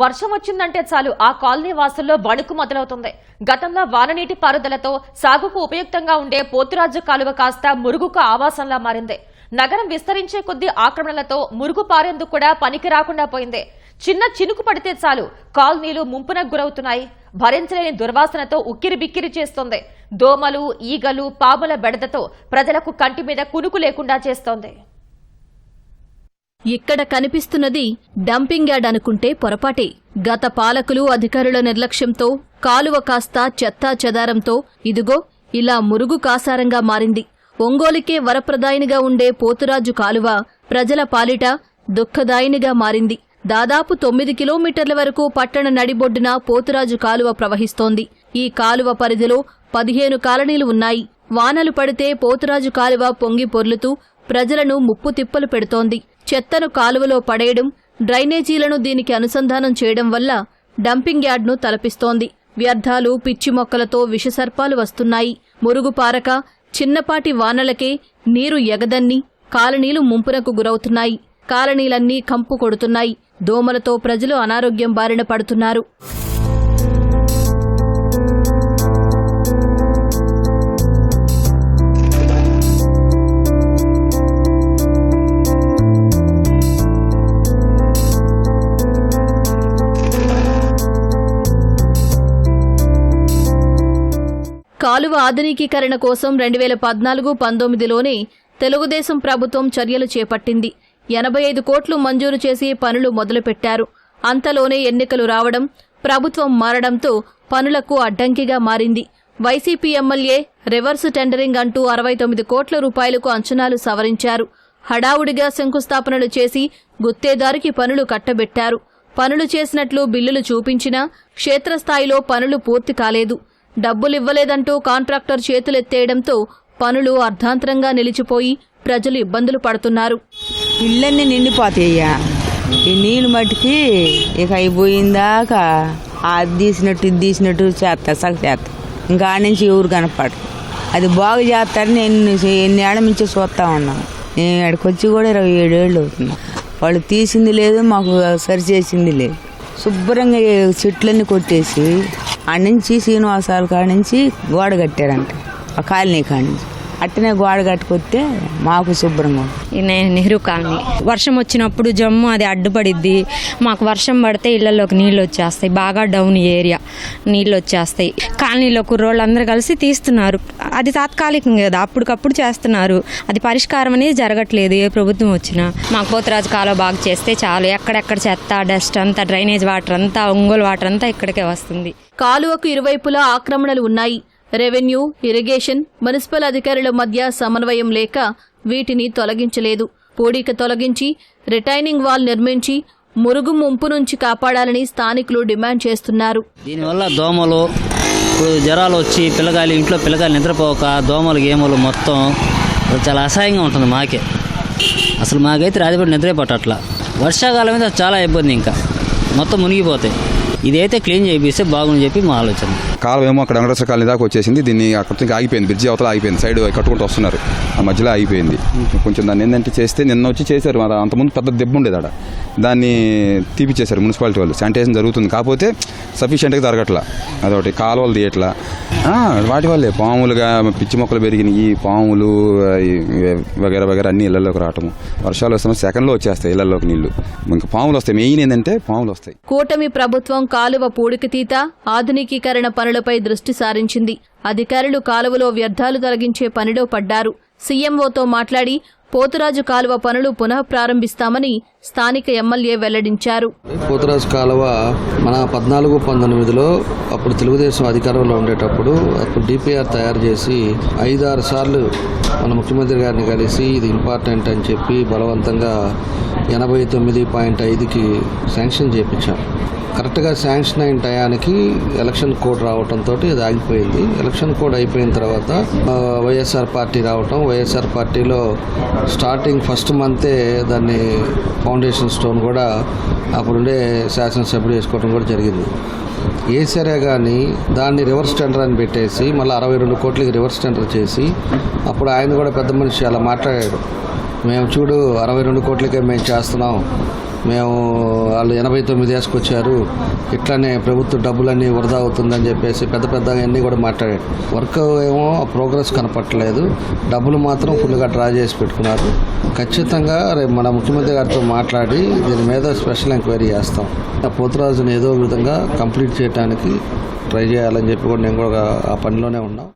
వర్షం వచ్చిందంటే చాలు ఆ కాలనీ వాసుల్లో వణుకు మొదలవుతుంది. గతంలో వాననీటి పారుదలతో సాగుకు ఉపయుక్తంగా ఉండే పోతురాజు కాలువ కాస్త మురుగుకు ఆవాసంలా మారింది. నగరం విస్తరించే కొద్దీ ఆక్రమణలతో మురుగు పారేందుకు కూడా పనికి రాకుండా పోయింది. చిన్న చినుకు పడితే చాలు కాలనీలు ముంపునకు గురవుతున్నాయి. భరించలేని దుర్వాసనతో ఉక్కిరి బిక్కిరి చేస్తోంది. దోమలు ఈగలు పాముల బెడదతో ప్రజలకు కంటి మీద కునుకు లేకుండా చేస్తోంది. ఇక్కడ కనిపిస్తున్నది డంపింగ్ యార్డ్ అనుకుంటే పొరపాటే. గత పాలకులు అధికారుల నిర్లక్ష్యంతో కాలువ కాస్త చెత్తా చెదారంతో ఇదిగో ఇలా మురుగు కాసారంగా మారింది. ఒంగోలుకే వరప్రదాయినిగా ఉండే పోతురాజు కాలువ ప్రజల పాలిట దుఃఖదాయినిగా మారింది. దాదాపు తొమ్మిది కిలోమీటర్ల వరకు పట్టణ నడిబొడ్డున పోతురాజు కాలువ ప్రవహిస్తోంది. ఈ కాలువ పరిధిలో పదిహేను కాలనీలు ఉన్నాయి. వానలు పడితే పోతురాజు కాలువ పొంగి పొర్లుతూ ప్రజలను ముప్పు తిప్పలు పెడుతోంది. చెత్తను కాలువలో పడేయడం డ్రైనేజీలను దీనికి అనుసంధానం చేయడం వల్ల డంపింగ్ యార్డ్ను తలపిస్తోంది. వ్యర్థాలు పిచ్చి మొక్కలతో విషసర్పాలు వస్తున్నాయి. మురుగుపారక చిన్నపాటి వానలకే నీరు ఎగదన్ని కాలనీలు ముంపునకు గురవుతున్నాయి. కాలనీలన్నీ కంపు కొడుతున్నాయి. దోమలతో ప్రజలు అనారోగ్యం బారిన పడుతున్నారు. కాలువ ఆధునికీకరణ కోసం రెండు వేల పద్నాలుగు పంతొమ్మిదిలోనే తెలుగుదేశం ప్రభుత్వం చర్యలు చేపట్టింది. ఎనభై ఐదు కోట్లు మంజూరు చేసి పనులు మొదలుపెట్టారు. అంతలోనే ఎన్నికలు రావడం ప్రభుత్వం మారడంతో పనులకు అడ్డంకిగా మారింది. వైసీపీ ఎమ్మెల్యే రివర్స్ టెండరింగ్ అంటూ అరవై తొమ్మిది కోట్ల రూపాయలకు అంచనాలు సవరించారు. హడావుడిగా శంకుస్థాపనలు చేసి గుత్తేదారికి పనులు కట్టబెట్టారు. పనులు చేసినట్లు బిల్లులు చూపించినా క్షేత్రస్థాయిలో పనులు పూర్తి కాలేదు. డబ్బులివ్వలేదంటూ కాంట్రాక్టర్ చేతులెత్తేయడంతో పనులు అర్ధాంతరంగా నిలిచిపోయి ప్రజలు ఇబ్బందులు పడుతున్నారు. ఇళ్ళన్నీ నిండిపోతాయ్యా. ఈ నీళ్ళు మట్టికి ఇక అయిపోయిందాక అది తీసినట్టు ఇది తీసినట్టు చేస్తా సగ చేస్తా ఇంకా ఆ నుంచి ఎవరు కనపడరు. అది బాగు చేస్తారని నేను ఎన్ని ఏళ్ళ నుంచి చూస్తా ఉన్నాను నేను ఇక్కడికి వచ్చి కూడా ఇరవై ఏడేళ్ళు అవుతున్నా. వాళ్ళు తీసింది లేదు మాకు సరిచేసింది లేదు. శుభ్రంగా చెట్లన్నీ కొట్టేసి ఆడ నుంచి శ్రీనివాసాల కాడ నుంచి గోడ కట్టారంట. ఆ కాలనీ కాడ నుంచి అట్టనే గోడ కట్టుకొస్తే మాకు శుభ్రంగా నెహ్రూ కాలనీ. వర్షం వచ్చినప్పుడు జమ్ము అది అడ్డుపడిద్ది. మాకు వర్షం పడితే ఇళ్ళలోకి నీళ్ళు వచ్చేస్తాయి. బాగా డౌన్ ఏరియా. నీళ్ళు వచ్చేస్తాయి. కాలనీలో కుర్రోళ్ళు అందరూ కలిసి తీస్తున్నారు. అది తాత్కాలికం కదా. అప్పటికప్పుడు చేస్తున్నారు. అది పరిష్కారం అనేది జరగట్లేదు. ఏ ప్రభుత్వం వచ్చినా. మాకు పోతరాజు కాలువ బాగా చేస్తే చాలు. ఎక్కడెక్కడ చెత్త డస్ట్ అంతా డ్రైనేజ్ వాటర్ అంతా ఒంగోలు వాటర్ అంతా ఇక్కడికే వస్తుంది. కాలువకు ఇరువైపులా ఆక్రమణలు ఉన్నాయి. రెవెన్యూ ఇరిగేషన్ మున్సిపల్ అధికారుల మధ్య సమన్వయం లేక వీటిని తొలగించలేదు. పూడిక తొలగించి రిటైనింగ్ వాల్ నిర్మించి మురుగు ముంపు నుంచి కాపాడాలని స్థానికులు డిమాండ్ చేస్తున్నారు. దీనివల్ల దోమలు ఇప్పుడు జ్వరాలు వచ్చి పిల్లగాలి ఇంట్లో పిల్లగాలి నిద్రపోక దోమలు గేమలు మొత్తం చాలా అసహ్యంగా ఉంటుంది మాకే. అసలు మాకైతే రాజపడి నిద్రే పట్టట్లా. వర్షాకాలం మీద చాలా ఇబ్బంది ఇంకా. మొత్తం మునిగిపోతాయి. ఇదైతే క్లీన్ చేపిస్తే బాగుంది చెప్పి మా ఆలోచన. కాలువ ఏమో అక్కడ వెంకటేశ్వర కాలనీ దాకా వచ్చేసింది. దీన్ని అక్కడ నుంచి ఆగిపోయింది. బ్రిడ్జి అవతల ఆగిపోయింది. సైడ్ కట్టుకుంటూ వస్తున్నారు. ఆ మధ్యలో ఆగిపోయింది. కొంచెం దాన్ని ఏంటంటే చేస్తే నిన్న వచ్చి చేశారు. మరి అంతకుముందు పెద్ద దెబ్బ ఉండేది ఆడ. దాన్ని తీపిచ్చేశారు మున్సిపాలిటీ వాళ్ళు. శానిటైజేషన్ జరుగుతుంది. కాకపోతే సఫిషియెంట్గా జరగట్లా. అదొకటి. కాలువలు తీయట్లా. ఆ, వాటి వల్లే. పాములుగా పిచ్చి మొక్కలు పెరిగినాయి. పాములు వగేరా వగేరా అన్ని ఇళ్ళలోకి రావటము. వర్షాలు వస్తున్న సెకండ్లో వచ్చేస్తాయి ఇళ్ళలోకి నీళ్ళు. ఇంకా పాములు వస్తాయి. మెయిన్ ఏంటంటే పాములు వస్తాయి. కూటమి ప్రభుత్వం కాలువ పూడికతీత ఆధునికీకరణ పనులపై దృష్టి సారించింది. అధికారులు కాలువలో వ్యర్థాలు తొలగించే పనిలో పడ్డారు. సీఎంఓతో మాట్లాడి పోతురాజు కాలువ పనులు పునః ప్రారంభిస్తామని స్థానిక ఎమ్మెల్యే వెల్లడించారు. పోతురాజు కాలువ మన పద్నాలుగు పంతొమ్మిదిలో అప్పుడు తెలుగుదేశం అధికారంలో ఉండేటప్పుడు అప్పుడు డిపిఆర్ తయారు చేసి ఐదారు సార్లు మన ముఖ్యమంత్రి గారిని కలిసి ఇది ఇంపార్టెంట్ అని చెప్పి బలవంతంగా ఎనభై తొమ్మిది పాయింట్ ఐదుకి శాంక్షన్ చేయించాం కరెక్ట్గా శాంక్షన్ అయిన టయానికి ఎలక్షన్ కోడ్ రావడంతో ఇది ఆగిపోయింది. ఎలక్షన్ కోడ్ అయిపోయిన తర్వాత వైఎస్ఆర్ పార్టీ రావటం వైఎస్ఆర్ పార్టీలో స్టార్టింగ్ ఫస్ట్ మంతే దాన్ని ఫౌండేషన్ స్టోన్ కూడా అప్పుడుండే శాసనసభ్యుడు వేసుకోవడం కూడా జరిగింది. వేసారే కానీ దాన్ని రివర్స్ టెండర్ అని పెట్టేసి మళ్ళీ అరవై రెండు కోట్లకి రివర్స్ టెండర్ చేసి అప్పుడు ఆయన కూడా పెద్ద మనిషి అలా మాట్లాడాడు. మేము చూడు అరవై రెండు కోట్లకే మేము చేస్తున్నాం. మేము వాళ్ళు ఎనభై తొమ్మిది వేసుకొచ్చారు. ఇట్లానే ప్రభుత్వ డబ్బులన్నీ వృధా అవుతుందని చెప్పేసి పెద్ద పెద్ద అన్నీ కూడా మాట్లాడారు. వర్క్ ఏమో ప్రోగ్రెస్ కనపట్టలేదు డబ్బులు మాత్రం ఫుల్గా డ్రా చేసి పెట్టుకున్నారు. ఖచ్చితంగా రేపు మన ముఖ్యమంత్రి గారితో మాట్లాడి దీని మీద స్పెషల్ ఎంక్వైరీ చేస్తాం. ఆ పోతురాజుని ఏదో విధంగా కంప్లీట్ చేయడానికి ట్రై చేయాలని చెప్పి కూడా నేను కూడా ఆ పనిలోనే ఉన్నాం.